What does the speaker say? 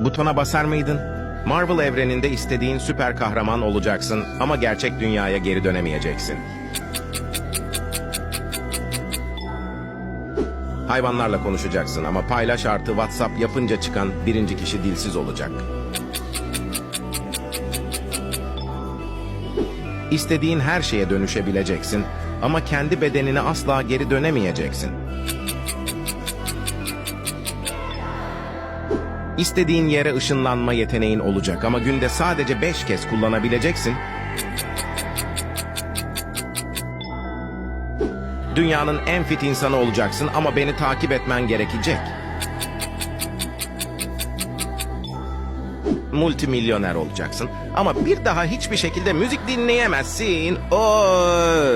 Butona basar mıydın? Marvel evreninde istediğin süper kahraman olacaksın ama gerçek dünyaya geri dönemeyeceksin. Hayvanlarla konuşacaksın ama paylaş artı WhatsApp yapınca çıkan birinci kişi dilsiz olacak. İstediğin her şeye dönüşebileceksin ama kendi bedenine asla geri dönemeyeceksin. İstediğin yere ışınlanma yeteneğin olacak ama günde sadece beş kez kullanabileceksin. Dünyanın en fit insanı olacaksın ama beni takip etmen gerekecek. Multimilyoner olacaksın ama bir daha hiçbir şekilde müzik dinleyemezsin. Oo.